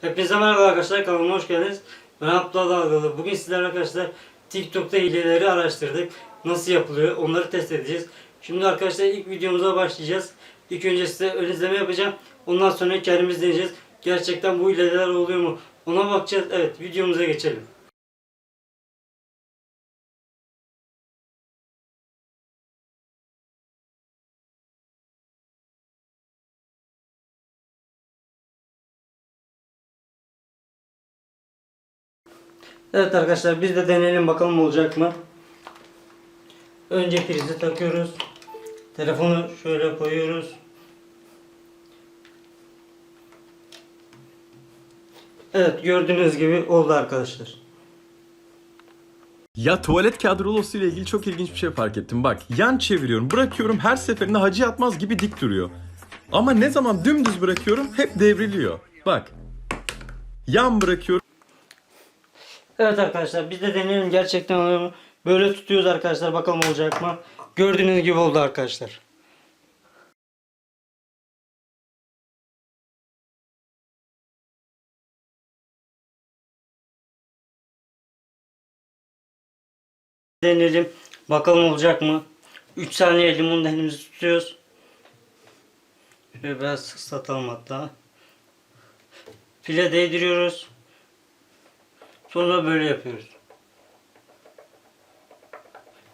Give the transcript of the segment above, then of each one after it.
Hepinize merhaba arkadaşlar kanalıma hoş geldiniz. Ben Abdullah Dalgalı. Bugün sizlerle arkadaşlar TikTok'ta hileleri araştırdık. Nasıl yapılıyor onları test edeceğiz. Şimdi arkadaşlar ilk videomuza başlayacağız. İlk önce size ön izleme yapacağım. Ondan sonra kendimiz deneyeceğiz. Gerçekten bu hileler oluyor mu? Ona bakacağız. Evet videomuza geçelim. Evet arkadaşlar biz de deneyelim bakalım olacak mı? Önce prizi takıyoruz. Telefonu şöyle koyuyoruz. Evet gördüğünüz gibi oldu arkadaşlar. Ya tuvalet kağıdı rulosu ile ilgili çok ilginç bir şey fark ettim. Bak yan çeviriyorum bırakıyorum her seferinde hacı atmaz gibi dik duruyor. Ama ne zaman dümdüz bırakıyorum hep devriliyor. Bak. Yan bırakıyorum Evet arkadaşlar biz de deneyelim gerçekten? Böyle tutuyoruz arkadaşlar bakalım olacak mı? Gördüğünüz gibi oldu arkadaşlar. Deneyelim. Bakalım olacak mı? 3 saniye limonun elimizi tutuyoruz. Şöyle biraz sıksatalım hatta. File değdiriyoruz. Sonra böyle yapıyoruz.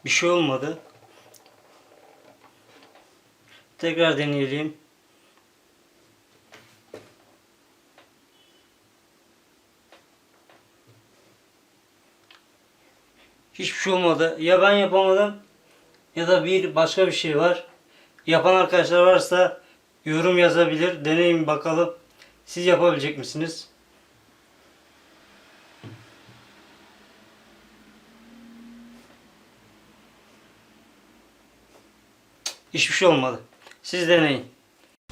Bir şey olmadı. Tekrar deneyelim. Hiçbir şey olmadı. Ya ben yapamadım ya da bir başka bir şey var. Yapan arkadaşlar varsa yorum yazabilir. Deneyin bakalım. Siz yapabilecek misiniz? Hiçbir şey olmadı. Siz deneyin.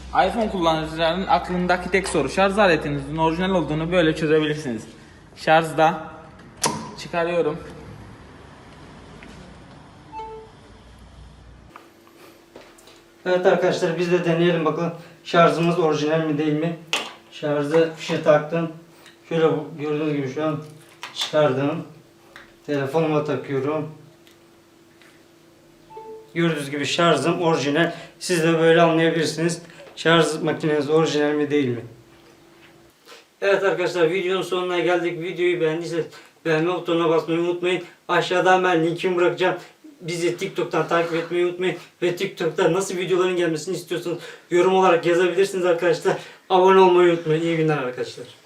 iPhone kullanıcılarının aklındaki tek soru şarj aletinizin orijinal olduğunu böyle çözebilirsiniz. Şarjda çıkarıyorum. Evet arkadaşlar biz de deneyelim bakalım şarjımız orijinal mi değil mi? Şarjı fişe taktım. Şöyle gördüğünüz gibi şu an çıkardım. Telefonuma takıyorum. Gördüğünüz gibi şarjım orijinal. Siz de böyle anlayabilirsiniz. Şarj makineniz orijinal mi değil mi? Evet arkadaşlar videonun sonuna geldik. Videoyu beğendiyseniz beğenme butonuna basmayı unutmayın. Aşağıdan ben linkimi bırakacağım. Bizi TikTok'tan takip etmeyi unutmayın. Ve TikTok'ta nasıl videoların gelmesini istiyorsanız yorum olarak yazabilirsiniz arkadaşlar. Abone olmayı unutmayın. İyi günler arkadaşlar.